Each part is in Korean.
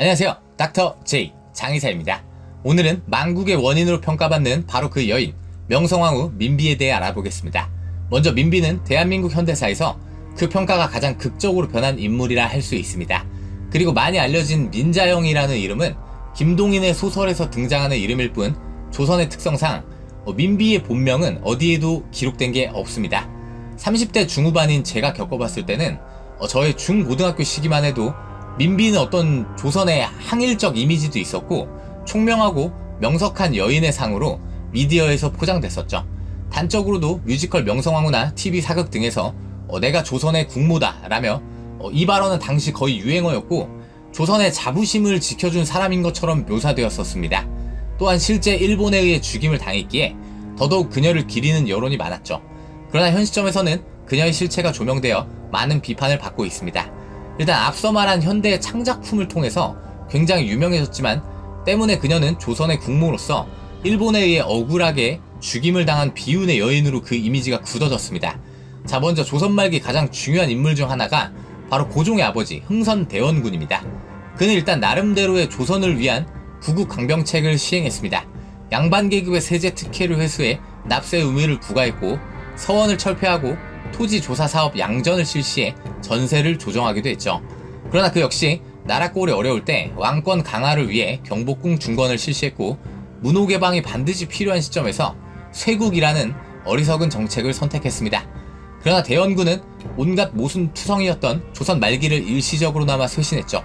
안녕하세요. 닥터 J 장의사입니다. 오늘은 망국의 원인으로 평가받는 바로 그 여인 명성황후 민비에 대해 알아보겠습니다. 먼저 민비는 대한민국 현대사에서 그 평가가 가장 극적으로 변한 인물이라 할 수 있습니다. 그리고 많이 알려진 민자영이라는 이름은 김동인의 소설에서 등장하는 이름일 뿐 조선의 특성상 어, 민비의 본명은 어디에도 기록된 게 없습니다. 30대 중후반인 제가 겪어봤을 때는 어, 저의 중고등학교 시기만 해도 민비는 어떤 조선의 항일적 이미지도 있었고 총명하고 명석한 여인의 상으로 미디어에서 포장됐었죠. 단적으로도 뮤지컬 명성황후나 TV 사극 등에서 어, 내가 조선의 국모다 라며 어, 이 발언은 당시 거의 유행어였고 조선의 자부심을 지켜준 사람인 것처럼 묘사되었었습니다. 또한 실제 일본에 의해 죽임을 당했기에 더더욱 그녀를 기리는 여론이 많았죠. 그러나 현 시점에서는 그녀의 실체가 조명되어 많은 비판을 받고 있습니다. 일단 앞서 말한 현대의 창작품을 통해서 굉장히 유명해졌지만 때문에 그녀는 조선의 국모로서 일본에 의해 억울하게 죽임을 당한 비운의 여인으로 그 이미지가 굳어졌습니다. 자, 먼저 조선 말기 가장 중요한 인물 중 하나가 바로 고종의 아버지 흥선 대원군입니다. 그는 일단 나름대로의 조선을 위한 구국 강병책을 시행했습니다. 양반 계급의 세제 특혜를 회수해 납세 의무를 부과했고 서원을 철폐하고 토지 조사 사업 양전을 실시해 전세를 조정하기도 했죠. 그러나 그 역시 나라 꼴이 어려울 때 왕권 강화를 위해 경복궁 중건을 실시했고 문호 개방이 반드시 필요한 시점에서 쇄국이라는 어리석은 정책을 선택했습니다. 그러나 대원군은 온갖 모순 투성이었던 조선 말기를 일시적으로나마 쇄신했죠.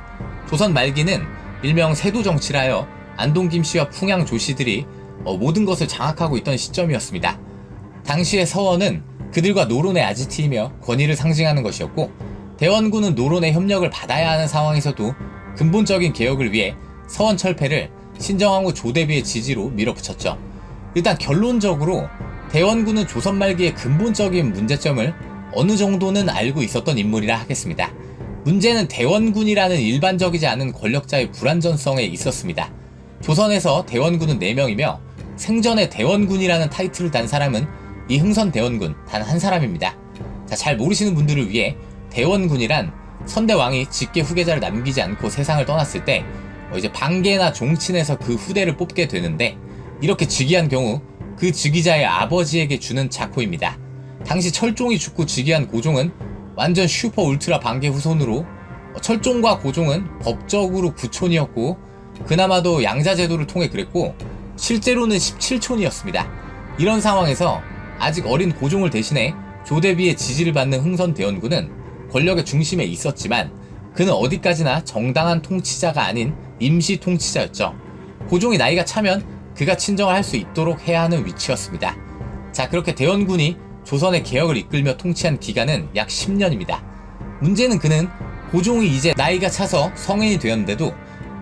조선 말기는 일명 세도 정치라 하여 안동 김씨와 풍양 조씨들이 어, 모든 것을 장악하고 있던 시점이었습니다. 당시의 서원은 그들과 노론의 아지트이며 권위를 상징하는 것이었고 대원군은 노론의 협력을 받아야 하는 상황에서도 근본적인 개혁을 위해 서원 철폐를 신정왕후 조대비의 지지로 밀어붙였죠. 일단 결론적으로 대원군은 조선 말기의 근본적인 문제점을 어느 정도는 알고 있었던 인물이라 하겠습니다. 문제는 대원군이라는 일반적이지 않은 권력자의 불안전성에 있었습니다. 조선에서 대원군은 4명이며 생전에 대원군이라는 타이틀을 단 사람은 이 흥선 대원군 단 한 사람입니다. 자, 잘 모르시는 분들을 위해 대원군이란 선대왕이 직계 후계자를 남기지 않고 세상을 떠났을 때 어, 이제 반계나 종친에서 그 후대를 뽑게 되는데 이렇게 즉위한 경우 그 즉위자의 아버지에게 주는 자코입니다. 당시 철종이 죽고 즉위한 고종은 완전 슈퍼 울트라 반계 후손으로 어, 철종과 고종은 법적으로 9촌이었고 그나마도 양자 제도를 통해 그랬고 실제로는 17촌이었습니다. 이런 상황에서 아직 어린 고종을 대신해 조대비의 지지를 받는 흥선 대원군은 권력의 중심에 있었지만 그는 어디까지나 정당한 통치자가 아닌 임시 통치자였죠. 고종이 나이가 차면 그가 친정을 할 수 있도록 해야 하는 위치였습니다. 자, 그렇게 대원군이 조선의 개혁을 이끌며 통치한 기간은 약 10년입니다. 문제는 그는 고종이 이제 나이가 차서 성인이 되었는데도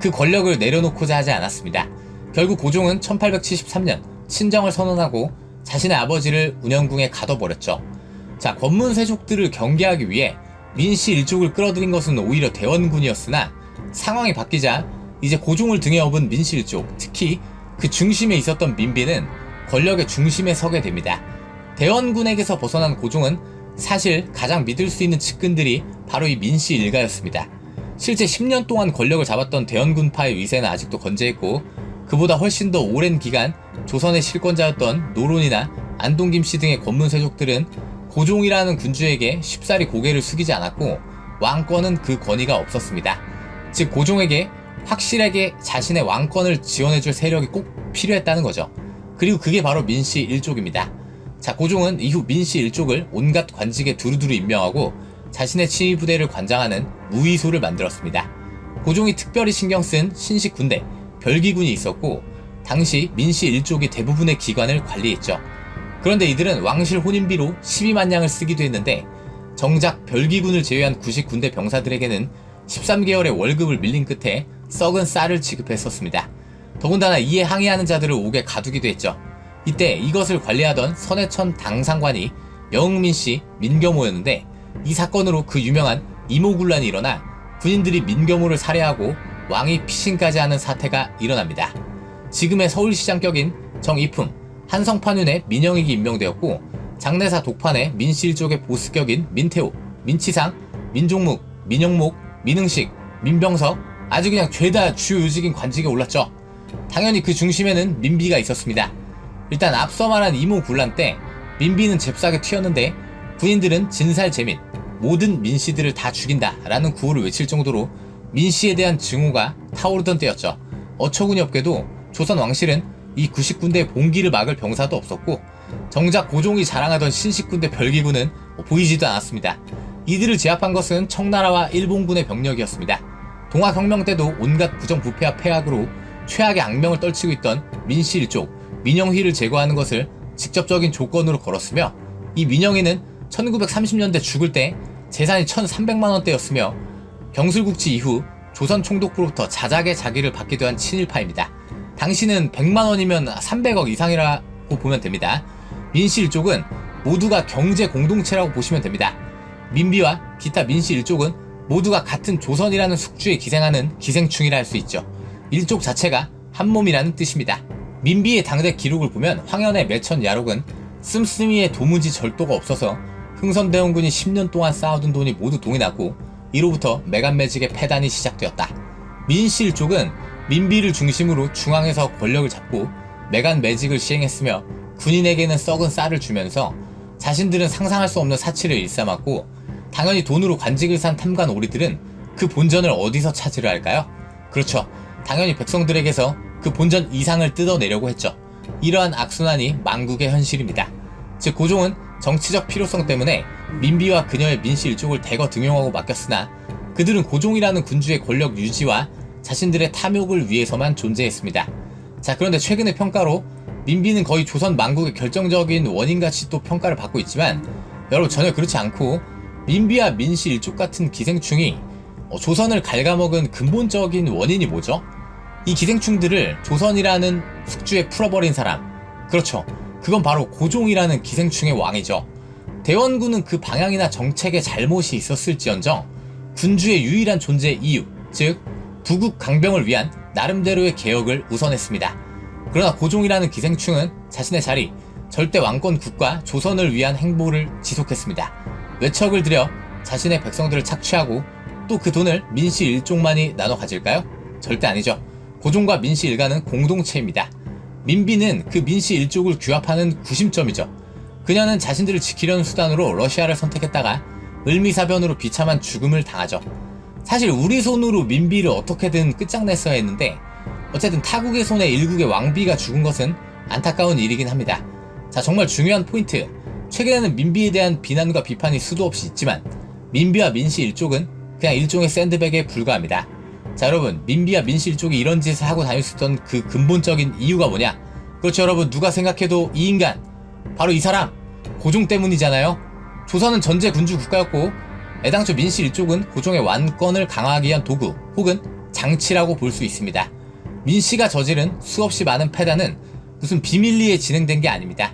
그 권력을 내려놓고자 하지 않았습니다. 결국 고종은 1873년 친정을 선언하고 자신의 아버지를 운영궁에 가둬버렸죠. 자, 권문세족들을 경계하기 위해 민씨 일족을 끌어들인 것은 오히려 대원군이었으나 상황이 바뀌자 이제 고종을 등에 업은 민씨 일족, 특히 그 중심에 있었던 민비는 권력의 중심에 서게 됩니다. 대원군에게서 벗어난 고종은 사실 가장 믿을 수 있는 측근들이 바로 이 민씨 일가였습니다. 실제 10년 동안 권력을 잡았던 대원군파의 위세는 아직도 건재했고 그보다 훨씬 더 오랜 기간 조선의 실권자였던 노론이나 안동김씨 등의 권문세족들은 고종이라는 군주에게 쉽사리 고개를 숙이지 않았고 왕권은 그 권위가 없었습니다. 즉 고종에게 확실하게 자신의 왕권을 지원해줄 세력이 꼭 필요했다는 거죠. 그리고 그게 바로 민씨 일족입니다. 자, 고종은 이후 민씨 일족을 온갖 관직에 두루두루 임명하고 자신의 치위 부대를 관장하는 무의소를 만들었습니다. 고종이 특별히 신경 쓴 신식 군대, 별기군이 있었고 당시 민씨 일족이 대부분의 기관을 관리했죠. 그런데 이들은 왕실 혼인비로 12만 냥을 쓰기도 했는데 정작 별기군을 제외한 구식 군대 병사들에게는 13개월의 월급을 밀린 끝에 썩은 쌀을 지급했었습니다. 더군다나 이에 항의하는 자들을 옥에 가두기도 했죠. 이때 이것을 관리하던 선해천 당상관이 영웅민 씨 민겸호였는데 이 사건으로 그 유명한 이모군란이 일어나 군인들이 민겸호를 살해하고 왕이 피신까지 하는 사태가 일어납니다. 지금의 서울시장격인 정이품, 한성판윤의 민영익이 임명되었고 장내사 독판의 민실족의 보스격인 민태호, 민치상, 민종묵, 민영목, 민흥식, 민병석, 아주 그냥 죄다 주요 요직인 관직에 올랐죠. 당연히 그 중심에는 민비가 있었습니다. 일단 앞서 말한 이모 군란 때 민비는 잽싸게 튀었는데 군인들은 진살 재민 모든 민씨들을 다 죽인다 라는 구호를 외칠 정도로 민씨에 대한 증오가 타오르던 때였죠. 어처구니 없게도 조선 왕실은 이 90군대 봉기를 막을 병사도 없었고 정작 고종이 자랑하던 신식군대 별기군은 보이지도 않았습니다. 이들을 제압한 것은 청나라와 일본군의 병력이었습니다. 동학혁명 때도 온갖 부정부패와 폐악으로 최악의 악명을 떨치고 있던 민씨 일족 민영희를 제거하는 것을 직접적인 조건으로 걸었으며 이 민영희는 1930년대 죽을 때 재산이 1,300만 원대였으며 병술국치 이후 조선 총독부로부터 자작의 자기를 받기도 한 친일파입니다. 당시는 100만 원이면 300억 이상이라고 보면 됩니다. 민씨 일족은 모두가 경제 공동체라고 보시면 됩니다. 민비와 기타 민씨 일족은 모두가 같은 조선이라는 숙주에 기생하는 기생충이라 할 수 있죠. 일족 자체가 한 몸이라는 뜻입니다. 민비의 당대 기록을 보면 황현의 매천 야록은 씀씀이의 도무지 절도가 없어서 흥선대원군이 10년 동안 쌓아둔 돈이 모두 동이나고 이로부터 매간매직의 패단이 시작되었다. 민씨 일족은 민비를 중심으로 중앙에서 권력을 잡고 매간매직을 시행했으며 군인에게는 썩은 쌀을 주면서 자신들은 상상할 수 없는 사치를 일삼았고 당연히 돈으로 관직을 산 탐관 오리들은 그 본전을 어디서 찾으려 할까요? 그렇죠. 당연히 백성들에게서 그 본전 이상을 뜯어내려고 했죠. 이러한 악순환이 망국의 현실입니다. 즉 고종은 정치적 필요성 때문에 민비와 그녀의 민씨 일족을 대거 등용하고 맡겼으나 그들은 고종이라는 군주의 권력 유지와 자신들의 탐욕을 위해서만 존재했습니다. 자 그런데 최근의 평가로 민비는 거의 조선 망국의 결정적인 원인같이 또 평가를 받고 있지만 여러분 전혀 그렇지 않고 민비와 민씨 일족 같은 기생충이 어, 조선을 갉아먹은 근본적인 원인이 뭐죠? 이 기생충들을 조선이라는 숙주에 풀어버린 사람 그렇죠 그건 바로 고종이라는 기생충의 왕이죠 대원군은 그 방향이나 정책에 잘못이 있었을지언정 군주의 유일한 존재 이유 즉 부국 강병을 위한 나름대로의 개혁을 우선했습니다 그러나 고종이라는 기생충은 자신의 자리 절대 왕권 국가 조선을 위한 행보를 지속했습니다 외척을 들여 자신의 백성들을 착취하고 또 그 돈을 민씨 일족만이 나눠 가질까요? 절대 아니죠. 고종과 민씨 일가는 공동체입니다. 민비는 그 민씨 일족을 규합하는 구심점이죠. 그녀는 자신들을 지키려는 수단으로 러시아를 선택했다가 을미사변으로 비참한 죽음을 당하죠. 사실 우리 손으로 민비를 어떻게든 끝장냈어야 했는데 어쨌든 타국의 손에 일국의 왕비가 죽은 것은 안타까운 일이긴 합니다. 자 정말 중요한 포인트 최근에는 민비에 대한 비난과 비판이 수도 없이 있지만 민비와 민씨 일족은 그냥 일종의 샌드백에 불과합니다. 자 여러분 민비와 민씨 일족이 이런 짓을 하고 다닐 수 있던 그 근본적인 이유가 뭐냐? 그렇죠 여러분 누가 생각해도 이 인간 바로 이 사람 고종 때문이잖아요. 조선은 전제 군주 국가였고 애당초 민씨 일족은 고종의 완권을 강화하기 위한 도구 혹은 장치라고 볼 수 있습니다. 민씨가 저지른 수없이 많은 패단은 무슨 비밀리에 진행된 게 아닙니다.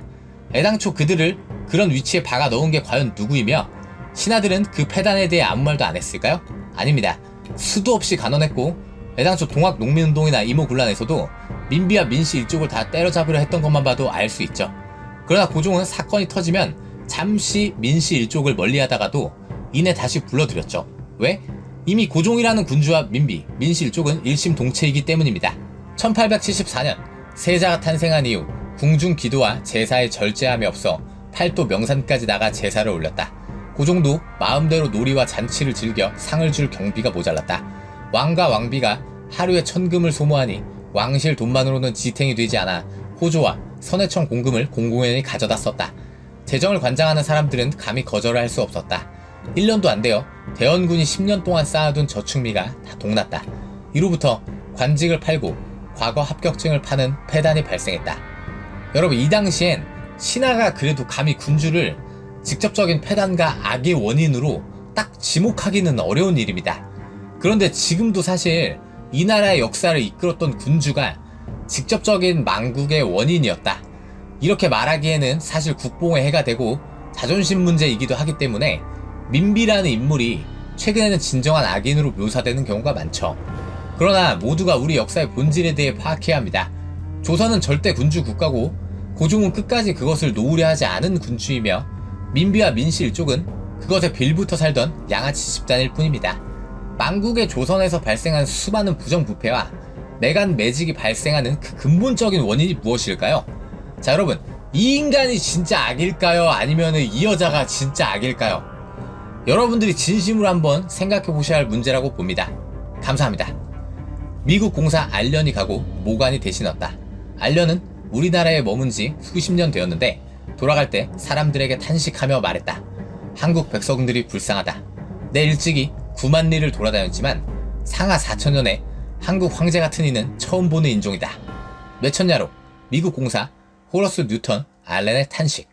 애당초 그들을 그런 위치에 박아 넣은 게 과연 누구이며 신하들은 그 패단에 대해 아무 말도 안 했을까요? 아닙니다. 수도 없이 간언했고 애당초 동학 농민운동이나 이모군란에서도 민비와 민씨 일족을 다 때려잡으려 했던 것만 봐도 알 수 있죠. 그러나 고종은 사건이 터지면 잠시 민씨 일족을 멀리하다가도 이내 다시 불러들였죠. 왜? 이미 고종이라는 군주와 민비, 민씨 일족은 일심 동체이기 때문입니다. 1874년 세자가 탄생한 이후 궁중 기도와 제사에 절제함이 없어 팔도 명산까지 나가 제사를 올렸다. 고종도 마음대로 놀이와 잔치를 즐겨 상을 줄 경비가 모자랐다. 왕과 왕비가 하루에 천금을 소모하니 왕실 돈만으로는 지탱이 되지 않아 호조와 선해청 공금을 공공연히 가져다 썼다. 재정을 관장하는 사람들은 감히 거절을 할 수 없었다. 1년도 안 되어 대원군이 10년 동안 쌓아둔 저축미가 다 동났다. 이로부터 관직을 팔고 과거 합격증을 파는 폐단이 발생했다. 여러분 이 당시엔 신하가 그래도 감히 군주를 직접적인 패단과 악의 원인으로 딱 지목하기는 어려운 일입니다. 그런데 지금도 사실 이 나라의 역사를 이끌었던 군주가 직접적인 망국의 원인이었다. 이렇게 말하기에는 사실 국뽕에 해가 되고 자존심 문제이기도 하기 때문에 민비라는 인물이 최근에는 진정한 악인으로 묘사되는 경우가 많죠. 그러나 모두가 우리 역사의 본질에 대해 파악해야 합니다. 조선은 절대 군주 국가고 고종은 끝까지 그것을 놓으려 하지 않은 군주이며 민비와 민씨 일족은 그것에 빌붙어 살던 양아치 집단일 뿐입니다. 망국의 조선에서 발생한 수많은 부정부패와 내간 매직이 발생하는 그 근본적인 원인이 무엇일까요? 자 여러분 이 인간이 진짜 악일까요? 아니면 이 여자가 진짜 악일까요? 여러분들이 진심으로 한번 생각해 보셔야 할 문제라고 봅니다. 감사합니다. 미국 공사 알련이 가고 모관이 대신 왔다. 알련은 우리나라에 머문 지 수십 년 되었는데 돌아갈 때 사람들에게 탄식하며 말했다. 한국 백성들이 불쌍하다. 내 일찍이 9만 리를 돌아다녔지만 상하 4천 년에 한국 황제 같은 이는 처음 보는 인종이다. 몇천 년로 미국 공사 호러스 뉴턴 알렌의 탄식.